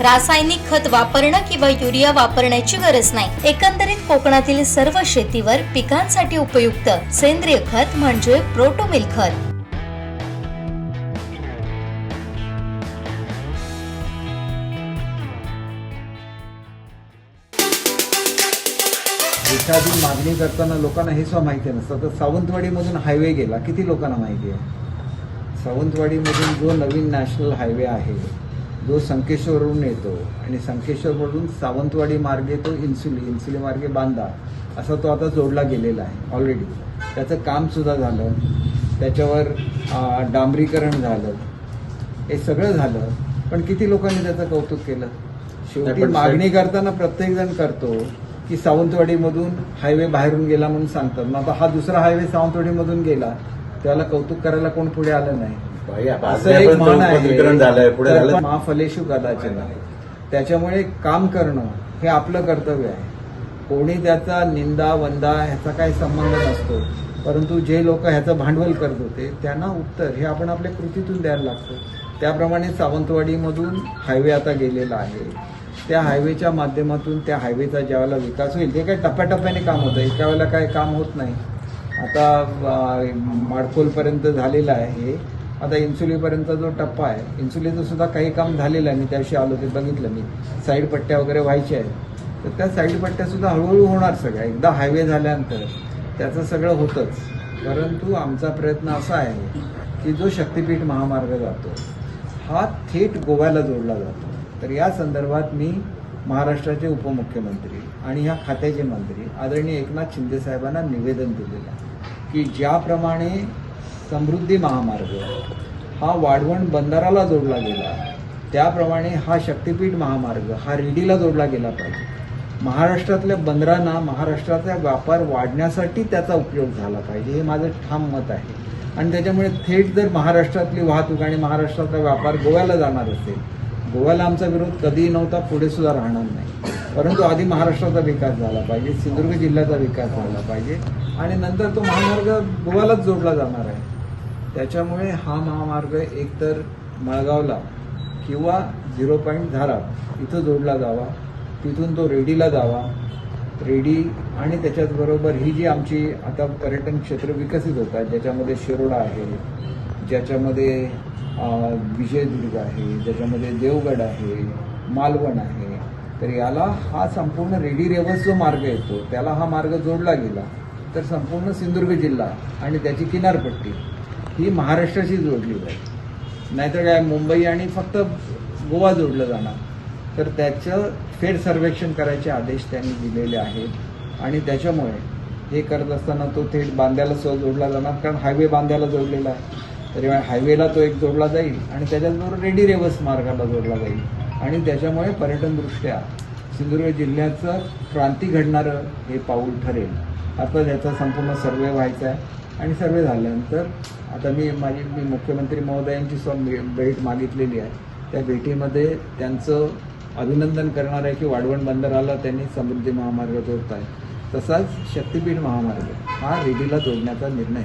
रासायनिक खत वापरणं किंवा युरिया वापरण्याची गरज नाही. एकंदरीत कोकणातील सर्व शेतीवर पिकांसाठी उपयुक्त सेंद्रिय खत म्हणजे प्रोटोमिल खत. एखादी मागणी करताना लोकांना हे सुद्धा माहिती नसतं. तर सावंतवाडीमधून हायवे गेला किती लोकांना माहिती आहे? सावंतवाडीमधून जो नवीन नॅशनल हायवे आहे जो संकेश्वरवरून येतो आणि संकेश्वरवरून सावंतवाडी मार्गे तो इन्सुली इन्सुली मार्गे बांधा असा तो आता जोडला गेलेला आहे ऑलरेडी त्याचं कामसुद्धा झालं. त्याच्यावर डांबरीकरण झालं. हे सगळं झालं. पण किती लोकांनी त्याचं कौतुक केलं? शेवटी मागणी करताना प्रत्येक जण करतो की सावंतवाडीमधून हायवे बाहेरून गेला म्हणून सांगतात. मग आता हा दुसरा हायवे सावंतवाडीमधून गेला त्याला कौतुक करायला कोण पुढे आलं नाही? असं एक म्हण आहे. महाफलेशु कदाचित त्याच्यामुळे काम करणं हे आपलं कर्तव्य आहे. कोणी त्याचा निंदा वंदा ह्याचा काही संबंध नसतो. परंतु जे लोक ह्याचं भांडवल करत होते त्यांना उत्तर हे आपण आपल्या कृतीतून द्यायला लागतो. त्याप्रमाणे सावंतवाडीमधून हायवे आता गेलेला आहे. त्या हायवेच्या माध्यमातून त्या हायवेचा ज्यावेळेला विकास होईल ते काय टप्प्याटप्प्याने काम होतं. एका वेळेला काय काम होत नाही. आता माडखोलपर्यंत झालेलं आहे. आता इन्सुलीपर्यंत जो टप्पा आहे इन्सुलीचं सुद्धा काही काम झालेलं आहे. मी त्याविषयी आलो ते बघितलं. मी साईड पट्ट्या वगैरे व्हायच्या आहेत. तर त्या साईड पट्ट्या सुद्धा हळूहळू होणार सगळ्या. एकदा हायवे झाल्यानंतर त्याचं सगळं होतंच. परंतु आमचा प्रयत्न असा आहे की जो शक्तिपीठ महामार्ग जातो हा थेट गोव्याला जोडला जातो. तर या संदर्भात मी महाराष्ट्राचे उपमुख्यमंत्री आणि ह्या खात्याचे मंत्री आदरणीय एकनाथ शिंदे साहेबांना निवेदन दिलेलं आहे की ज्याप्रमाणे समृद्धी महामार्ग हा वाढवण बंदराला जोडला गेला. त्याप्रमाणे हा शक्तिपीठ महामार्ग हा रेडीला जोडला गेला पाहिजे. महाराष्ट्रातल्या बंदरांना महाराष्ट्राचा व्यापार वाढण्यासाठी त्याचा उपयोग झाला पाहिजे हे माझं ठाम मत आहे. आणि त्याच्यामुळे थेट जर महाराष्ट्रातली वाहतूक आणि महाराष्ट्राचा व्यापार गोव्याला जाणार असेल गोव्याला आमचा विरोध कधीही नव्हता पुढे सुद्धा राहणार नाही. परंतु आधी महाराष्ट्राचा विकास झाला पाहिजे सिंधुदुर्ग जिल्ह्याचा विकास झाला पाहिजे आणि नंतर तो महामार्ग गोव्यालाच जोडला जाणार आहे. त्याच्यामुळे हा महामार्ग एकतर मळगावला किंवा झिरो पॉईंट धाराप इथं जोडला जावा तिथून तो रेडीला जावा. रेडी आणि त्याच्याचबरोबर ही जी आमची आता पर्यटन क्षेत्र विकसित होत आहेत ज्याच्यामध्ये शिरोडा आहे ज्याच्यामध्ये विजयदुर्ग आहे ज्याच्यामध्ये देवगड आहे मालवण आहे तर याला हा संपूर्ण रेडी रेवस जो मार्ग येतो त्याला हा मार्ग जोडला गेला तर संपूर्ण सिंधुदुर्ग जिल्हा आणि त्याची किनारपट्टी ही महाराष्ट्राशी जोडली जाईल. नाहीतर काय मुंबई आणि फक्त गोवा जोडलं जाणार. तर त्याचं फेर सर्वेक्षण करायचे आदेश त्यांनी दिलेले आहेत. आणि त्याच्यामुळे हे करत असताना तो थेट बांद्याला सह जोडला जाणार कारण हायवे बांद्याला जोडलेला आहे. तरी हायवेला तो एक जोडला जाईल आणि त्याच्याचबरोबर रेडी रेवस मार्गाला जोडला जाईल. आणि त्याच्यामुळे पर्यटनदृष्ट्या सिंधुदुर्ग जिल्ह्याचं क्रांती घडणारं हे पाऊल ठरेल. आता त्याचा संपूर्ण सर्वे व्हायचा आहे. आणि सर्वे झाल्यानंतर आता मी माझी मी मुख्यमंत्री महोदयांची स्व भेट मागितलेली आहे. त्या भेटीमध्ये त्यांचं अभिनंदन करणार आहे की वाढवण बंदराला त्यांनी समृद्धी महामार्ग जोडत आहे तसाच शक्तिपीठ महामार्ग हा रेडीला जोडण्याचा निर्णय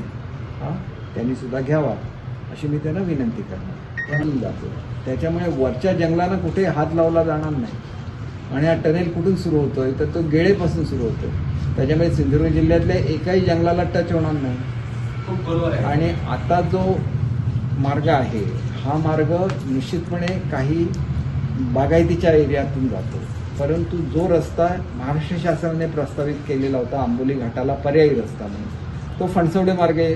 हा? त्यांनी सुद्धा घ्यावा अशी मी त्यांना विनंती करणार. म्हणून जातो. त्याच्यामुळे वरच्या जंगलानं कुठे हात लावला जाणार नाही. आणि हा टनेल कुठून सुरू होतोय? तर तो गेळेपासून सुरू होतोय. त्याच्यामुळे सिंधुदुर्ग जिल्ह्यातल्या एकाही जंगलाला टच होणार नाही. आणि आता जो मार्ग आहे हा मार्ग निश्चितपणे काही बागायतीच्या एरियातून जातो. परंतु जो रस्ता महाराष्ट्र शासनाने प्रस्तावित केलेला होता आंबोली घाटाला पर्यायी रस्ता म्हणून तो फणसवडे मार्गे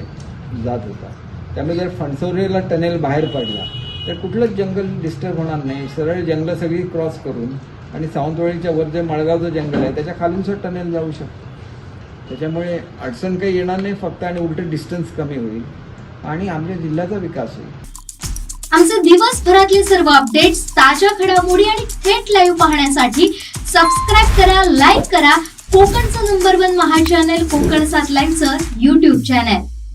जात होता. त्यामुळे जर फणसवडेला टनेल बाहेर पडला तर कुठलंच जंगल डिस्टर्ब होणार नाही. सरळ जंगलं सगळी क्रॉस करून आणि सावंतवाडीच्या वर जे मळगाव जो जंगल आहे त्याच्या खालूनसुद्धा टनेल जाऊ शकतो. त्याच्यामुळे अडचण काही येणार नाही फक्त आणि उलट डिस्टन्स कमी होईल. आणि आमच्या जिल्ह्याचा विकास होईल. आमचे दिवसभरातले सर्व अपडेट्स ताज्या घडामोडी आणि थेट लाईव्ह पाहण्यासाठी सबस्क्राईब करा लाईक करा. कोकणचं नंबर वन महा चॅनल कोकण सात लाईनचं युट्यूब चॅनल